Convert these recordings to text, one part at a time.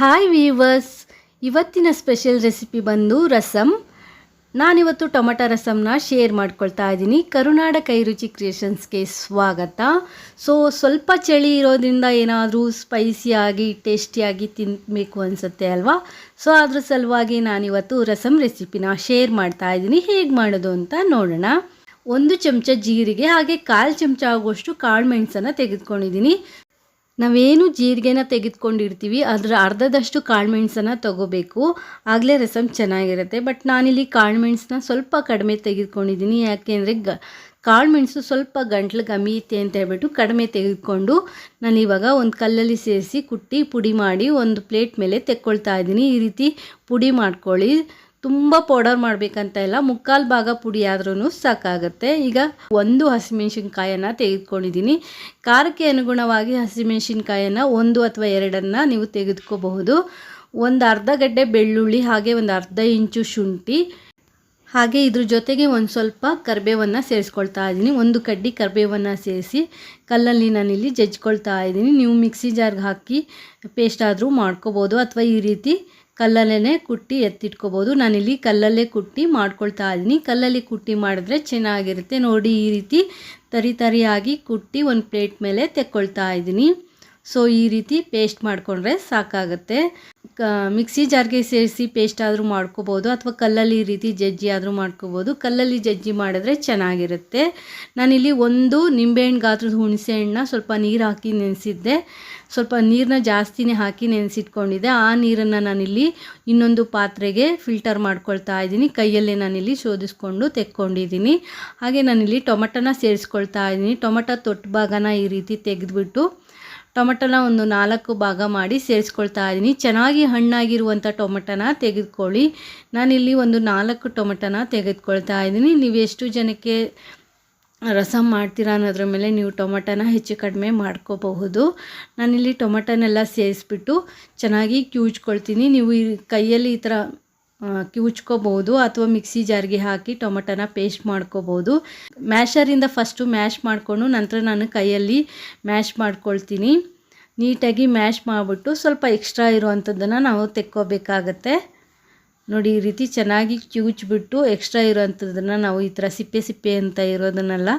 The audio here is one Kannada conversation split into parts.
ಹಾಯ್ ವೀವರ್ಸ್ ಇವತ್ತಿನ ಸ್ಪೆಷಲ್ ರೆಸಿಪಿ ಬಂದು ರಸಮ್ ನಾನಿವತ್ತು ಟೊಮೆಟೊ ರಸಮ್ನ ಶೇರ್ ಮಾಡ್ಕೊಳ್ತಾ ಇದ್ದೀನಿ. ಕರುನಾಡ ಕೈರುಚಿ ಕ್ರಿಯೇಷನ್ಸ್ಗೆ ಸ್ವಾಗತ. ಸೊ ಸ್ವಲ್ಪ ಚಳಿ ಇರೋದ್ರಿಂದ ಏನಾದರೂ ಸ್ಪೈಸಿಯಾಗಿ ಟೇಸ್ಟಿಯಾಗಿ ತಿನ್ನಬೇಕು ಅನಿಸುತ್ತೆ ಅಲ್ವಾ? ಸೊ ಅದ್ರ ಸಲುವಾಗಿ ನಾನಿವತ್ತು ರಸಮ್ ರೆಸಿಪಿನ ಶೇರ್ ಮಾಡ್ತಾ ಇದ್ದೀನಿ. ಹೇಗೆ ಮಾಡೋದು ಅಂತ ನೋಡೋಣ. ಒಂದು ಚಮಚ ಜೀರಿಗೆ, ಹಾಗೆ ಕಾಲು ಚಮಚ ಆಗುವಷ್ಟು ಕಾಳು ಮೆಣಸನ್ನು ತೆಗೆದುಕೊಂಡಿದ್ದೀನಿ. ನಾವೇನು ಜೀರಿಗೆನ ತೆಗೆದುಕೊಂಡಿರ್ತೀವಿ, ಅದರ ಅರ್ಧದಷ್ಟು ಕಾಳುಮೆಣಸನ್ನು ತಗೋಬೇಕು. ಆಗಲೇ ರಸಮ್ ಚೆನ್ನಾಗಿರುತ್ತೆ, ಬಟ್ ನಾನಿಲ್ಲಿ ಕಾಳುಮೆಣಸನ್ನ ಸ್ವಲ್ಪ ಕಡಿಮೆ ತೆಗೆದುಕೊಂಡಿದ್ದೀನಿ. ಯಾಕೆಂದರೆ ಗ ಕಾಳುಮೆಣಸು ಸ್ವಲ್ಪ ಗಂಟ್ಲು ಗಮಿಯುತ್ತೆ ಅಂತ ಹೇಳ್ಬಿಟ್ಟು ಕಡಿಮೆ ತೆಗೆದುಕೊಂಡು ನಾನು ಇವಾಗ ಒಂದು ಕಲ್ಲಲ್ಲಿ ಸೇರಿಸಿ ಕುಟ್ಟಿ ಪುಡಿ ಮಾಡಿ ಒಂದು ಪ್ಲೇಟ್ ಮೇಲೆ ತೆಕ್ಕೊಳ್ತಾ ಇದ್ದೀನಿ. ಈ ರೀತಿ ಪುಡಿ ಮಾಡ್ಕೊಳ್ಳಿ. ತುಂಬ ಪೌಡರ್ ಮಾಡಬೇಕಂತ ಇಲ್ಲ, ಮುಕ್ಕಾಲು ಭಾಗ ಪುಡಿ ಆದ್ರೂ ಸಾಕಾಗುತ್ತೆ. ಈಗ ಒಂದು ಹಸಿಮೆಣ್ಸಿನ್ಕಾಯನ್ನು ತೆಗೆದುಕೊಂಡಿದ್ದೀನಿ ಖಾರಕ್ಕೆ ಅನುಗುಣವಾಗಿ ಹಸಿಮೆಣ್ಸಿನ್ಕಾಯನ್ನು ಒಂದು ಅಥವಾ ಎರಡನ್ನು ನೀವು ತೆಗೆದುಕೋಬಹುದು. ಒಂದು ಅರ್ಧ ಗಡ್ಡೆ ಬೆಳ್ಳುಳ್ಳಿ, ಹಾಗೆ ಒಂದು ಅರ್ಧ ಇಂಚು ಶುಂಠಿ, ಹಾಗೆ ಇದ್ರ ಜೊತೆಗೆ ಒಂದು ಸ್ವಲ್ಪ ಕರಿಬೇವನ್ನು ಸೇರಿಸ್ಕೊಳ್ತಾ ಇದ್ದೀನಿ ಒಂದು ಕಡ್ಡಿ ಕರಿಬೇವನ್ನು ಸೇರಿಸಿ ಕಲ್ಲಲ್ಲಿ ನಾನಿಲ್ಲಿ ಜಜ್ಕೊಳ್ತಾ ಇದ್ದೀನಿ ನೀವು ಮಿಕ್ಸಿ ಜಾರ್ಗೆ ಹಾಕಿ ಪೇಸ್ಟ್ ಆದರೂ ಮಾಡ್ಕೋಬೋದು ಅಥವಾ ಈ ರೀತಿ ಕಲ್ಲಲ್ಲೇ ಕುಟ್ಟಿ ಎತ್ತಿಟ್ಕೋಬೋದು. ನಾನಿಲ್ಲಿ ಕಲ್ಲಲ್ಲೇ ಕುಟ್ಟಿ ಮಾಡ್ಕೊಳ್ತಾ ಇದ್ದೀನಿ. ಕಲ್ಲಲ್ಲಿ ಕುಟ್ಟಿ ಮಾಡಿದ್ರೆ ಚೆನ್ನಾಗಿರುತ್ತೆ. ನೋಡಿ ಈ ರೀತಿ ತರಿ ತರಿಯಾಗಿ ಕುಟ್ಟಿ ಒಂದು ಪ್ಲೇಟ್ ಮೇಲೆ ತೆಕ್ಕೊಳ್ತಾ ಇದ್ದೀನಿ. ಸೊ ಈ ರೀತಿ ಪೇಸ್ಟ್ ಮಾಡಿಕೊಂಡ್ರೆ ಸಾಕಾಗುತ್ತೆ. ಮಿಕ್ಸಿ ಜಾರ್ಗೆ ಸೇರಿಸಿ ಪೇಸ್ಟ್ ಆದರೂ ಮಾಡ್ಕೋಬೋದು ಅಥವಾ ಕಲ್ಲಲ್ಲಿ ಈ ರೀತಿ ಜಜ್ಜಿ ಆದರೂ ಮಾಡ್ಕೋಬೋದು. ಕಲ್ಲಲ್ಲಿ ಜಜ್ಜಿ ಮಾಡಿದ್ರೆ ಚೆನ್ನಾಗಿರುತ್ತೆ. ನಾನಿಲ್ಲಿ ಒಂದು ನಿಂಬೆಹಣ್ಣು ಗಾತ್ರದ ಹುಣಸೆ ಹಣ್ಣನ್ನ ಸ್ವಲ್ಪ ನೀರು ಹಾಕಿ ನೆನೆಸಿದ್ದೆ. ಸ್ವಲ್ಪ ನೀರನ್ನ ಜಾಸ್ತಿನೇ ಹಾಕಿ ನೆನೆಸಿಟ್ಕೊಂಡಿದ್ದೆ. ಆ ನೀರನ್ನು ನಾನಿಲ್ಲಿ ಇನ್ನೊಂದು ಪಾತ್ರೆಗೆ ಫಿಲ್ಟರ್ ಮಾಡ್ಕೊಳ್ತಾ ಇದ್ದೀನಿ. ಕೈಯಲ್ಲೇ ನಾನಿಲ್ಲಿ ಶೋಧಿಸ್ಕೊಂಡು ತೆಕ್ಕೊಂಡಿದ್ದೀನಿ. ಹಾಗೆ ನಾನಿಲ್ಲಿ ಟೊಮೆಟೊನ ಸೇರಿಸ್ಕೊಳ್ತಾ ಇದ್ದೀನಿ. ಟೊಮೆಟೊ ತೊಟ್ಟ ಭಾಗನ ಈ ರೀತಿ ತೆಗೆದುಬಿಟ್ಟು ಟೊಮಟೊನ ಒಂದು ನಾಲ್ಕು ಭಾಗ ಮಾಡಿ ಸೇರಿಸ್ಕೊಳ್ತಾ ಇದ್ದೀನಿ. ಚೆನ್ನಾಗಿ ಹಣ್ಣಾಗಿರುವಂಥ ಟೊಮಟೊನ ತೆಗೆದುಕೊಳ್ಳಿ. ನಾನಿಲ್ಲಿ ಒಂದು ನಾಲ್ಕು ಟೊಮೆಟೊನ ತೆಗೆದುಕೊಳ್ತಾ ಇದ್ದೀನಿ. ನೀವು ಎಷ್ಟು ಜನಕ್ಕೆ ರಸಮ್ ಮಾಡ್ತೀರಾ ಅನ್ನೋದ್ರ ಮೇಲೆ ನೀವು ಟೊಮೆಟೊನ ಹೆಚ್ಚು ಕಡಿಮೆ ಮಾಡ್ಕೋಬಹುದು. ನಾನಿಲ್ಲಿ ಟೊಮಟೊನೆಲ್ಲ ಸೇರಿಸ್ಬಿಟ್ಟು ಚೆನ್ನಾಗಿ ಕ್ಯೂಜ್ಕೊಳ್ತೀನಿ. ನೀವು ಈ ಕೈಯಲ್ಲಿ ಈ ಥರ ಕಿವುಚ್ಕೋಬೋದು ಅಥವಾ ಮಿಕ್ಸಿ ಜಾರ್ಗೆ ಹಾಕಿ ಟೊಮೆಟೊನ ಪೇಸ್ಟ್ ಮಾಡ್ಕೋಬೋದು ಮ್ಯಾಶರಿಂದ ಫಸ್ಟು ಮ್ಯಾಶ್ ಮಾಡಿಕೊಂಡು ನಂತರ ನಾನು ಕೈಯಲ್ಲಿ ಮ್ಯಾಶ್ ಮಾಡ್ಕೊಳ್ತೀನಿ. ನೀಟಾಗಿ ಮ್ಯಾಶ್ ಮಾಡಿಬಿಟ್ಟು ಸ್ವಲ್ಪ ಎಕ್ಸ್ಟ್ರಾ ಇರುವಂಥದ್ದನ್ನು ನಾವು ತೆಕ್ಕೋಬೇಕಾಗತ್ತೆ. ನೋಡಿ, ಈ ರೀತಿ ಚೆನ್ನಾಗಿ ಕಿವುಚ್ಬಿಟ್ಟು ಎಕ್ಸ್ಟ್ರಾ ಇರೋವಂಥದ್ದನ್ನು ನಾವು ಈ ಥರ ಸಿಪ್ಪೆ ಸಿಪ್ಪೆ ಅಂತ ಇರೋದನ್ನೆಲ್ಲ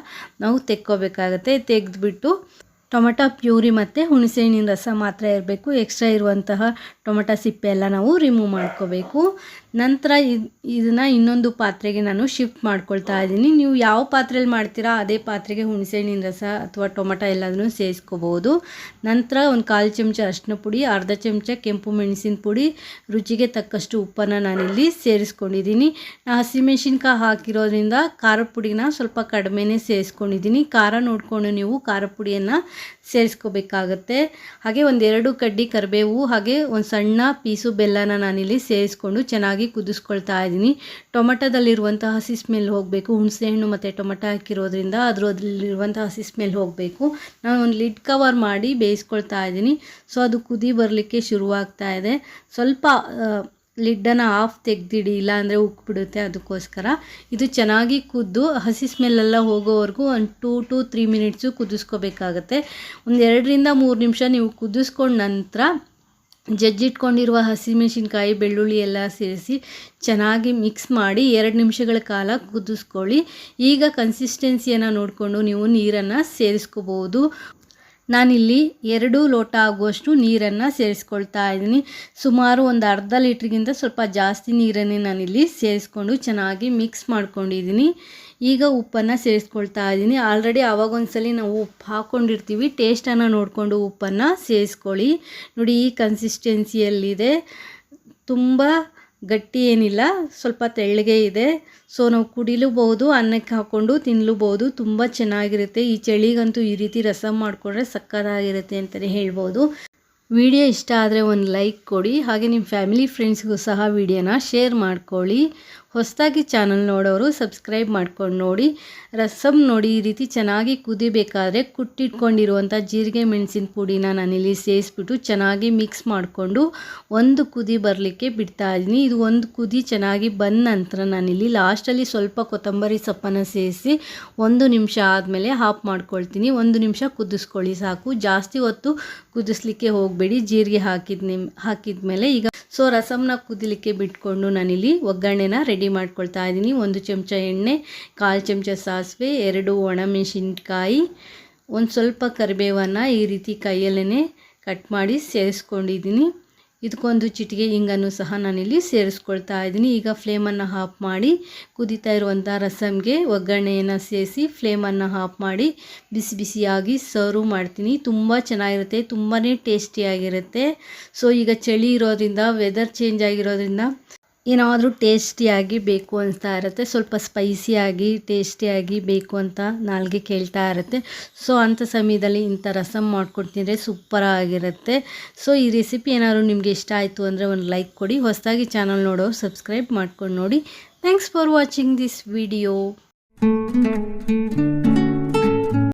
ನಾವು ತೆಕ್ಕೋಬೇಕಾಗತ್ತೆ. ತೆಗೆದ್ಬಿಟ್ಟು ಟೊಮೆಟೊ, ಪ್ಯೂರಿ ಮತ್ತು ಹುಣಸೆಹಣ್ಣಿನ ರಸ ಮಾತ್ರ ಇರಬೇಕು. ಎಕ್ಸ್ಟ್ರಾ ಇರುವಂತಹ ಟೊಮೆಟೊ ಸಿಪ್ಪೆ ಎಲ್ಲ ನಾವು ರಿಮೂವ್ ಮಾಡ್ಕೋಬೇಕು. ನಂತರ ಇದನ್ನು ಇನ್ನೊಂದು ಪಾತ್ರೆಗೆ ನಾನು ಶಿಫ್ಟ್ ಮಾಡ್ಕೊಳ್ತಾ ಇದ್ದೀನಿ. ನೀವು ಯಾವ ಪಾತ್ರೆಯಲ್ಲಿ ಮಾಡ್ತೀರಾ ಅದೇ ಪಾತ್ರೆಗೆ ಹುಣಸೆಹಣ್ಣಿನ ರಸ ಅಥವಾ ಟೊಮೆಟೊ ಎಲ್ಲದನ್ನು ಸೇರಿಸ್ಕೋಬೋದು ನಂತರ ಒಂದು ಕಾಲು ಚಮಚ ಅರಿಶಿನ ಪುಡಿ, ಅರ್ಧ ಚಮಚ ಕೆಂಪು ಮೆಣಸಿನ ಪುಡಿ, ರುಚಿಗೆ ತಕ್ಕಷ್ಟು ಉಪ್ಪನ್ನು ನಾನಿಲ್ಲಿ ಸೇರಿಸ್ಕೊಂಡಿದ್ದೀನಿ. ನಾ ಹಸಿಮೆಣಸಿನ್ಕಾಯಿ ಹಾಕಿರೋದ್ರಿಂದ ಖಾರದ ಪುಡಿನ ಸ್ವಲ್ಪ ಕಡಿಮೆನೇ ಸೇರಿಸ್ಕೊಂಡಿದ್ದೀನಿ ಖಾರ ನೋಡಿಕೊಂಡು ನೀವು ಖಾರ ಪುಡಿಯನ್ನು ಸೇರಿಸ್ಕೋಬೇಕಾಗತ್ತೆ. ಹಾಗೆ ಒಂದೆರಡು ಕಡ್ಡಿ ಕರಿಬೇವು, ಹಾಗೆ ಒಂದು ಸಣ್ಣ ಪೀಸು ಬೆಲ್ಲನ ನಾನಿಲ್ಲಿ ಸೇರಿಸ್ಕೊಂಡು ಚೆನ್ನಾಗಿ ಕುದಿಸ್ಕೊಳ್ತಾ ಇದ್ದೀನಿ. ಟೊಮೆಟೊದಲ್ಲಿರುವಂಥ ಹಸಿ ಸ್ಮೆಲ್ ಹೋಗಬೇಕು. ಹುಣಸೆಹಣ್ಣು ಮತ್ತು ಟೊಮೆಟೊ ಹಾಕಿರೋದ್ರಿಂದ ಅದರಲ್ಲಿರುವಂಥ ಹಸಿ ಸ್ಮೆಲ್ ಹೋಗಬೇಕು. ನಾನು ಒಂದು ಲಿಡ್ ಕವರ್ ಮಾಡಿ ಬೇಯಿಸ್ಕೊಳ್ತಾ ಇದ್ದೀನಿ. ಸೊ ಅದು ಕುದಿ ಬರಲಿಕ್ಕೆ ಶುರುವಾಗ್ತಾ ಇದೆ. ಸ್ವಲ್ಪ ಲಿಡ್ಡನ್ನು ಆಫ್ ತೆಗ್ದಿಡಿ, ಇಲ್ಲಾಂದರೆ ಉಕ್ಕಿಬಿಡುತ್ತೆ ಅದಕ್ಕೋಸ್ಕರ. ಇದು ಚೆನ್ನಾಗಿ ಕುದ್ದು, ಹಸಿ ಸ್ಮೆಲ್ಲೆಲ್ಲ ಹೋಗೋವರೆಗೂ ಒಂದು ಟೂ ಟು ತ್ರೀ ಮಿನಿಟ್ಸು ಕುದಿಸ್ಕೋಬೇಕಾಗತ್ತೆ. ಒಂದು ಎರಡರಿಂದ ಮೂರು ನಿಮಿಷ ನೀವು ಕುದಿಸ್ಕೊಂಡ ನಂತರ ಜಜ್ಜಿಟ್ಕೊಂಡಿರುವ ಹಸಿಮೆಣಸಿನ್ಕಾಯಿ ಬೆಳ್ಳುಳ್ಳಿ ಎಲ್ಲ ಸೇರಿಸಿ ಚೆನ್ನಾಗಿ ಮಿಕ್ಸ್ ಮಾಡಿ ಎರಡು ನಿಮಿಷಗಳ ಕಾಲ ಕುದಿಸ್ಕೊಳ್ಳಿ. ಈಗ ಕನ್ಸಿಸ್ಟೆನ್ಸಿಯನ್ನು ನೋಡಿಕೊಂಡು ನೀವು ನೀರನ್ನು ಸೇರಿಸ್ಕೋಬೋದು. ನಾನಿಲ್ಲಿ ಎರಡು ಲೋಟ ಆಗುವಷ್ಟು ನೀರನ್ನು ಸೇರಿಸ್ಕೊಳ್ತಾ ಇದ್ದೀನಿ. ಸುಮಾರು ಒಂದು ಅರ್ಧ ಲೀಟ್ರಿಗಿಂತ ಸ್ವಲ್ಪ ಜಾಸ್ತಿ ನೀರನ್ನೇ ನಾನಿಲ್ಲಿ ಸೇರಿಸ್ಕೊಂಡು ಚೆನ್ನಾಗಿ ಮಿಕ್ಸ್ ಮಾಡ್ಕೊಂಡಿದ್ದೀನಿ. ಈಗ ಉಪ್ಪನ್ನು ಸೇರಿಸ್ಕೊಳ್ತಾ ಇದ್ದೀನಿ. ಆಲ್ರೆಡಿ ಆವಾಗೊಂದ್ಸಲಿ ನಾವು ಉಪ್ಪು ಹಾಕ್ಕೊಂಡಿರ್ತೀವಿ ಟೇಸ್ಟನ್ನು ನೋಡಿಕೊಂಡು ಉಪ್ಪನ್ನು ಸೇರಿಸ್ಕೊಳ್ಳಿ. ನೋಡಿ, ಈ ಕನ್ಸಿಸ್ಟೆನ್ಸಿಯಲ್ಲಿದೆ ತುಂಬ ಗಟ್ಟಿ ಏನಿಲ್ಲ, ಸ್ವಲ್ಪ ತೆಳ್ಳಗೆ ಇದೆ. ಸೊ ನಾವು ಕುಡಿಲೂಬಹುದು, ಅನ್ನಕ್ಕೆ ಹಾಕ್ಕೊಂಡು ತಿನ್ನಲೂಬಹುದು ತುಂಬ ಚೆನ್ನಾಗಿರುತ್ತೆ. ಈ ಚಳಿಗಂತೂ ಈ ರೀತಿ ರಸಮ್ ಮಾಡಿಕೊಂಡ್ರೆ ಸಕ್ಕತ್ತಾಗಿರುತ್ತೆ ಅಂತಲೇ ಹೇಳ್ಬೋದು. ವಿಡಿಯೋ ಇಷ್ಟ ಆದರೆ ಒಂದು ಲೈಕ್ ಕೊಡಿ. ಹಾಗೆ ನಿಮ್ಮ ಫ್ಯಾಮಿಲಿ, ಫ್ರೆಂಡ್ಸ್ಗೂ ಸಹ ವಿಡಿಯೋನ ಶೇರ್ ಮಾಡ್ಕೊಳ್ಳಿ. ಹೊಸದಾಗಿ ಚಾನಲ್ ನೋಡೋರು ಸಬ್ಸ್ಕ್ರೈಬ್ ಮಾಡ್ಕೊಂಡು ನೋಡಿ. ರಸಮ್ ನೋಡಿ ಈ ರೀತಿ ಚೆನ್ನಾಗಿ ಕುದಿಬೇಕಾದ್ರೆ ಕುಟ್ಟಿಟ್ಕೊಂಡಿರುವಂಥ ಜೀರಿಗೆ ಮೆಣಸಿನ ಪುಡಿನ ನಾನಿಲ್ಲಿ ಸೇರಿಸ್ಬಿಟ್ಟು ಚೆನ್ನಾಗಿ ಮಿಕ್ಸ್ ಮಾಡಿಕೊಂಡು ಒಂದು ಕುದಿ ಬರಲಿಕ್ಕೆ ಬಿಡ್ತಾ ಇದ್ದೀನಿ. ಇದು ಒಂದು ಕುದಿ ಚೆನ್ನಾಗಿ ಬಂದ ನಂತರ ನಾನಿಲ್ಲಿ ಲಾಸ್ಟಲ್ಲಿ ಸ್ವಲ್ಪ ಕೊತ್ತಂಬರಿ ಸೊಪ್ಪನ್ನು ಸೇರಿಸಿ ಒಂದು ನಿಮಿಷ ಆದಮೇಲೆ ಹಾಫ್ ಮಾಡ್ಕೊಳ್ತೀನಿ. ಒಂದು ನಿಮಿಷ ಕುದಿಸ್ಕೊಳ್ಳಿ ಸಾಕು. ಜಾಸ್ತಿ ಹೊತ್ತು ಕುದಿಸ್ಲಿಕ್ಕೆ ಹೋಗಬೇಡಿ. ಜೀರಿಗೆ ಹಾಕಿದ ನಿಮ್ ಹಾಕಿದ ಮೇಲೆ ಈಗ ಸೊ ರಸಮ್ನ ಕುದಿಲಿಕ್ಕೆ ಬಿಟ್ಕೊಂಡು ನಾನಿಲ್ಲಿ ಒಗ್ಗರಣೆನ ರೆಡಿ ಮಾಡ್ಕೊಳ್ತಾ ಇದ್ದೀನಿ ಒಂದು ಚಮಚ ಎಣ್ಣೆ, ಕಾಲು ಚಮಚ ಸಾಸಿವೆ, ಎರಡು ಒಣಮೆಣಸಿನ್ಕಾಯಿ, ಒಂದು ಸ್ವಲ್ಪ ಕರಿಬೇವನ್ನು ಈ ರೀತಿ ಕೈಯಲ್ಲೇ ಕಟ್ ಮಾಡಿ ಸೇರಿಸ್ಕೊಂಡಿದ್ದೀನಿ ಇದಕ್ಕೊಂದು ಚಿಟಿಗೆ ಹಿಂಗನ್ನು ಸಹ ನಾನಿಲ್ಲಿ ಸೇರಿಸ್ಕೊಳ್ತಾ ಇದ್ದೀನಿ ಈಗ ಫ್ಲೇಮನ್ನು ಹಾಫ್ ಮಾಡಿ ಕುದೀತಾ ಇರುವಂಥ ರಸಮ್ಗೆ ಒಗ್ಗರಣೆಯನ್ನು ಸೇರಿಸಿ ಫ್ಲೇಮನ್ನು ಆಫ್ ಮಾಡಿ ಬಿಸಿ ಬಿಸಿಯಾಗಿ ಸರ್ವ್ ಮಾಡ್ತೀನಿ. ತುಂಬ ಚೆನ್ನಾಗಿರುತ್ತೆ ತುಂಬಾ ಟೇಸ್ಟಿಯಾಗಿರುತ್ತೆ. ಸೊ ಈಗ ಚಳಿ ಇರೋದ್ರಿಂದ ವೆದರ್ ಚೇಂಜ್ ಆಗಿರೋದ್ರಿಂದ ಏನಾದರೂ ಟೇಸ್ಟಿಯಾಗಿ ಬೇಕು ಅಂತ ಇರುತ್ತೆ. ಸ್ವಲ್ಪ ಸ್ಪೈಸಿಯಾಗಿ, ಟೇಸ್ಟಿಯಾಗಿ ಬೇಕು ಅಂತ ನಾಲ್ಗೆ ಕೇಳ್ತಾ ಇರುತ್ತೆ. ಸೊ ಅಂಥ ಸಮಯದಲ್ಲಿ ಇಂಥ ರಸಮ್ ಮಾಡ್ಕೊಂಡು ತಿಂದರೆ ಸೂಪರಾಗಿರುತ್ತೆ. ಸೊ, ಈ ರೆಸಿಪಿ ಏನಾದರೂ ನಿಮಗೆ ಇಷ್ಟ ಆಯಿತು ಅಂದರೆ ಒಂದು ಲೈಕ್ ಕೊಡಿ. ಹೊಸದಾಗಿ ಚಾನಲ್ ನೋಡೋರು ಸಬ್ಸ್ಕ್ರೈಬ್ ಮಾಡ್ಕೊಂಡು ನೋಡಿ. Thanks for watching this video.